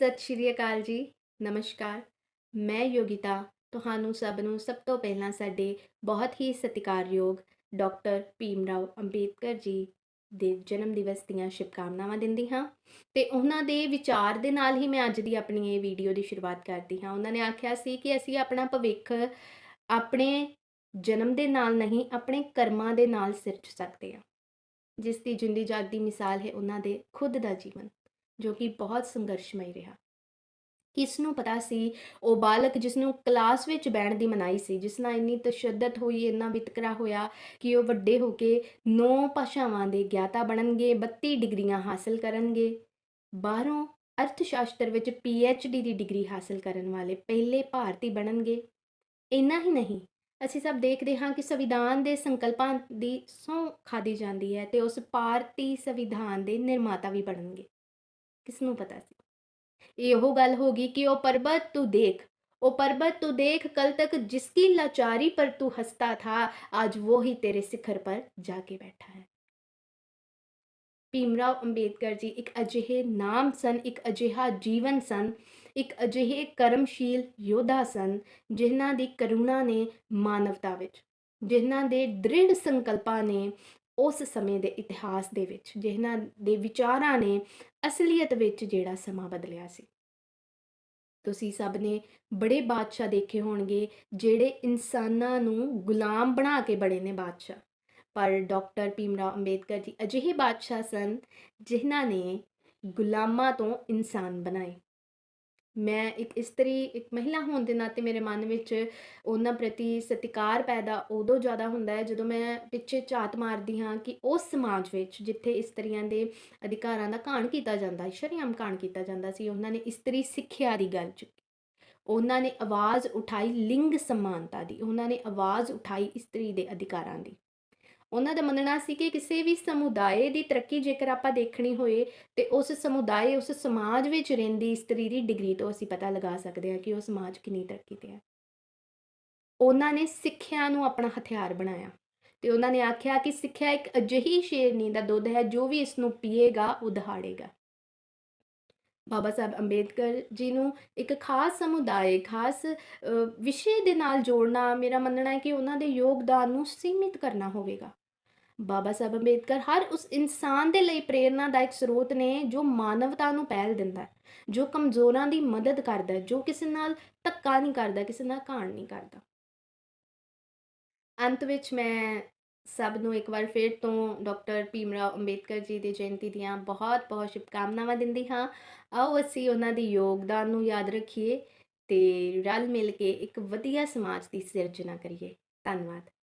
ਸਤਿ ਸ਼੍ਰੀ ਅਕਾਲ ਜੀ, ਨਮਸਕਾਰ। ਮੈਂ ਯੋਗਿਤਾ, ਤੁਹਾਨੂੰ ਸਭ ਨੂੰ ਸਭ ਤੋਂ ਪਹਿਲਾਂ ਸਾਡੇ ਬਹੁਤ ਹੀ ਸਤਿਕਾਰਯੋਗ ਡਾਕਟਰ ਭੀਮ ਰਾਓ ਅੰਬੇਦਕਰ ਜੀ ਦੇ ਜਨਮ ਦਿਵਸ ਦੀਆਂ ਸ਼ੁਭਕਾਮਨਾਵਾਂ ਦਿੰਦੀ ਹਾਂ ਤੇ ਉਹਨਾਂ ਦੇ ਵਿਚਾਰ ਦੇ ਨਾਲ ਹੀ ਮੈਂ ਅੱਜ ਦੀ ਆਪਣੀ ਇਹ ਵੀਡੀਓ ਦੀ ਸ਼ੁਰੂਆਤ ਕਰਦੀ ਹਾਂ। ਉਹਨਾਂ ਨੇ ਆਖਿਆ ਸੀ ਕਿ ਅਸੀਂ ਆਪਣਾ ਭਵਿੱਖ ਆਪਣੇ ਜਨਮ ਦੇ ਨਾਲ ਨਹੀਂ, ਆਪਣੇ ਕਰਮਾਂ ਦੇ ਨਾਲ ਸਿਰਜ ਸਕਦੇ ਹਾਂ। ਜਿਸ ਦੀ ਜਿੰਦੀ ਜਾਗਦੀ ਮਿਸਾਲ ਹੈ ਉਹਨਾਂ ਦੇ ਖੁਦ ਦਾ ਜੀਵਨ। ਜੋ ਕਿ ਬਹੁਤ ਸੰਘਰਸ਼ਮਈ ਰਿਹਾ। ਕਿਸ ਨੂੰ ਪਤਾ ਸੀ? ਉਹ ਬਾਲਕ ਜਿਸ ਨੂੰ ਕਲਾਸ ਵਿੱਚ ਬੈਠਣ ਦੀ ਮਨਾਈ ਸੀ, ਜਿਸ ਨਾਲ ਇੰਨੀ ਤਸ਼ੱਦਦ ਹੋਈ, ਇੰਨਾ ਵਿਤਕਰਾ ਹੋਇਆ ਕਿ ਉਹ ਵੱਡੇ ਹੋ ਕੇ ਨੌ ਭਾਸ਼ਾਵਾਂ ਦੇ ਗਿਆਤਾ ਬਣਨਗੇ 32 ਡਿਗਰੀਆਂ ਹਾਸਲ ਕਰਨਗੇ। ਬਾਹਰੋਂ ਅਰਥ ਸ਼ਾਸਤਰ ਵਿੱਚ ਡੀ ਦੀ ਡਿਗਰੀ ਹਾਸਲ ਕਰਨ ਵਾਲੇ ਪਹਿਲੇ ਭਾਰਤੀ ਬਣਨਗੇ। ਇੰਨਾ ਹੀ ਨਹੀਂ, ਅਸੀਂ ਸਭ ਦੇਖਦੇ ਹਾਂ ਕਿ ਸੰਵਿਧਾਨ ਦੇ ਸੰਕਲਪਾਂ ਦੀ ਸਹੁੰ ਖਾਦੀ ਜਾਂਦੀ ਹੈ ਤੇ ਉਸ ਭਾਰਤੀ ਸੰਵਿਧਾਨ ਦੇ ਨਿਰਮਾਤਾ ਵੀ ਬਣਨਗੇ। ਕਿਸ ਨੂੰ ਪਤਾ ਸੀ ਇਹ ਉਹ ਗੱਲ ਹੋਗੀ ਕਿ ਉਹ ਪਰਬਤ ਤੂੰ ਦੇਖ ਉਹ पर्वत तू देख कल तक जिसकी लाचारी पर तू हंसता था आज वो ही तेरे शिखर पर जाके बैठा है ਭੀਮਰਾਓ ਅੰਬੇਦਕਰ ਜੀ ਇੱਕ ਅਜਿਹੇ ਨਾਮ ਸਨ ਇੱਕ ਅਜਿਹਾ ਜੀਵਨ ਸਨ ਇੱਕ ਅਜਿਹੇ ਕਰਮਸ਼ੀਲ ਯੋਧਾ ਸਨ ਜਿਨ੍ਹਾਂ ਦੀ ਕਰੁਣਾ ਨੇ ਮਾਨਵਤਾ ਵਿੱਚ ਜਿਨ੍ਹਾਂ ਦੇ ਦ੍ਰਿੜ ਸੰਕਲਪਾਂ ਨੇ ਉਸ ਸਮੇਂ ਦੇ ਇਤਿਹਾਸ ਦੇ ਵਿੱਚ, ਜਿਹਨਾਂ ਦੇ ਵਿਚਾਰਾਂ ਨੇ ਅਸਲੀਅਤ ਵਿੱਚ ਜਿਹੜਾ ਸਮਾਂ ਬਦਲਿਆ ਸੀ। ਤੁਸੀਂ ਸਭ ਨੇ ਬੜੇ ਬਾਦਸ਼ਾਹ ਦੇਖੇ ਹੋਣਗੇ, ਜਿਹੜੇ ਇਨਸਾਨਾਂ ਨੂੰ ਗੁਲਾਮ ਬਣਾ ਕੇ ਬੜੇ ਨੇ ਬਾਦਸ਼ਾਹ। ਪਰ ਡਾਕਟਰ ਭੀਮਰਾਓ ਅੰਬੇਦਕਰ ਜੀ ਅਜਿਹੇ ਬਾਦਸ਼ਾਹ ਸਨ ਜਿਨ੍ਹਾਂ ਨੇ ਗੁਲਾਮਾਂ ਤੋਂ ਇਨਸਾਨ ਬਣਾਏ। ਮੈਂ ਇੱਕ ਇਸਤਰੀ, ਇੱਕ ਮਹਿਲਾ ਹੋਣ ਦੇ ਨਾਤੇ ਮੇਰੇ ਮਨ ਵਿੱਚ ਉਹਨਾਂ ਪ੍ਰਤੀ ਸਤਿਕਾਰ ਪੈਦਾ ਉਦੋਂ ਜ਼ਿਆਦਾ ਹੁੰਦਾ ਹੈ ਜਦੋਂ ਮੈਂ ਪਿੱਛੇ ਝਾਤ ਮਾਰਦੀ ਹਾਂ ਕਿ ਉਸ ਸਮਾਜ ਵਿੱਚ ਜਿੱਥੇ ਇਸਤਰੀਆਂ ਦੇ ਅਧਿਕਾਰਾਂ ਦਾ ਘਾਣ ਕੀਤਾ ਜਾਂਦਾ ਹੈ ਸ਼ਰੇਆਮ ਘਾਣ ਕੀਤਾ ਜਾਂਦਾ ਸੀ, ਉਹਨਾਂ ਨੇ ਇਸਤਰੀ ਸਿੱਖਿਆ ਦੀ ਗੱਲ ਚੁੱਕੀ। ਉਹਨਾਂ ਨੇ ਆਵਾਜ਼ ਉਠਾਈ ਲਿੰਗ ਸਮਾਨਤਾ ਦੀ, ਉਹਨਾਂ ਨੇ ਆਵਾਜ਼ ਉਠਾਈ ਇਸਤਰੀ ਦੇ ਅਧਿਕਾਰਾਂ ਦੀ। ਉਹਨਾਂ ਦਾ ਮੰਨਣਾ ਸੀ ਕਿ ਕਿਸੇ ਵੀ ਸਮੁਦਾਇ ਦੀ ਤਰੱਕੀ ਜੇਕਰ ਆਪਾਂ ਦੇਖਣੀ ਹੋਏ ਤੇ ਉਸ ਸਮੁਦਾਇ ਉਸ ਸਮਾਜ ਵਿੱਚ ਰਹਿੰਦੀ ਇਸਤਰੀ ਦੀ ਡਿਗਰੀ ਤੋਂ ਅਸੀਂ ਪਤਾ ਲਗਾ ਸਕਦੇ ਹਾਂ ਕਿ ਉਹ ਸਮਾਜ ਕਿੰਨੀ ਤਰੱਕੀ ਤੇ ਹੈ। ਉਹਨਾਂ ਨੇ ਸਿੱਖਿਆ ਨੂੰ ਆਪਣਾ ਹਥਿਆਰ ਬਣਾਇਆ ਤੇ ਉਹਨਾਂ ਨੇ ਆਖਿਆ ਕਿ ਸਿੱਖਿਆ ਇੱਕ ਅਜਿਹੀ ਸ਼ੇਰਨੀ ਦਾ ਦੁੱਧ ਹੈ ਜੋ ਵੀ ਇਸ ਨੂੰ ਪੀਏਗਾ, ਉਹ ਦਹਾੜੇਗਾ। ਬਾਬਾ ਸਾਹਿਬ ਅੰਬੇਦਕਰ ਜੀ ਨੂੰ ਇੱਕ ਖਾਸ ਸਮੁਦਾਇ, ਖਾਸ ਵਿਸ਼ੇ ਦੇ ਨਾਲ ਜੋੜਨਾ ਮੇਰਾ ਮੰਨਣਾ ਹੈ ਕਿ ਉਹਨਾਂ ਦੇ ਯੋਗਦਾਨ ਨੂੰ ਸੀਮਿਤ ਕਰਨਾ ਹੋਵੇਗਾ। ਬਾਬਾ ਸਾਹਿਬ ਅੰਬੇਦਕਰ ਹਰ ਉਸ ਇਨਸਾਨ ਦੇ ਲਈ ਪ੍ਰੇਰਨਾ ਦਾ ਇੱਕ ਸਰੋਤ ਨੇ ਜੋ ਮਾਨਵਤਾ ਨੂੰ ਪਹਿਲ ਦਿੰਦਾ ਹੈ, ਜੋ ਕਮਜ਼ੋਰਾਂ ਦੀ ਮਦਦ ਕਰਦਾ ਹੈ, ਜੋ ਕਿਸੇ ਨਾਲ ਧੱਕਾ ਨਹੀਂ ਕਰਦਾ, ਕਿਸੇ ਨਾਲ ਘਾਣ ਨਹੀਂ ਕਰਦਾ। ਅੰਤ ਵਿੱਚ ਮੈਂ ਸਭ ਨੂੰ ਇੱਕ ਵਾਰ ਫਿਰ ਤੋਂ ਡਾਕਟਰ ਭੀਮਰਾਓ ਅੰਬੇਦਕਰ ਜੀ ਦੀ ਜਯੰਤੀ ਦੀਆਂ ਬਹੁਤ ਬਹੁਤ ਸ਼ੁਭਕਾਮਨਾਵਾਂ ਦਿੰਦੀ ਹਾਂ। ਆਓ ਅਸੀਂ ਉਹਨਾਂ ਦੇ ਯੋਗਦਾਨ ਨੂੰ ਯਾਦ ਰੱਖੀਏ ਤੇ ਰਲ ਮਿਲ ਕੇ ਇੱਕ ਵਧੀਆ ਸਮਾਜ ਦੀ ਸਿਰਜਣਾ ਕਰੀਏ। ਧੰਨਵਾਦ।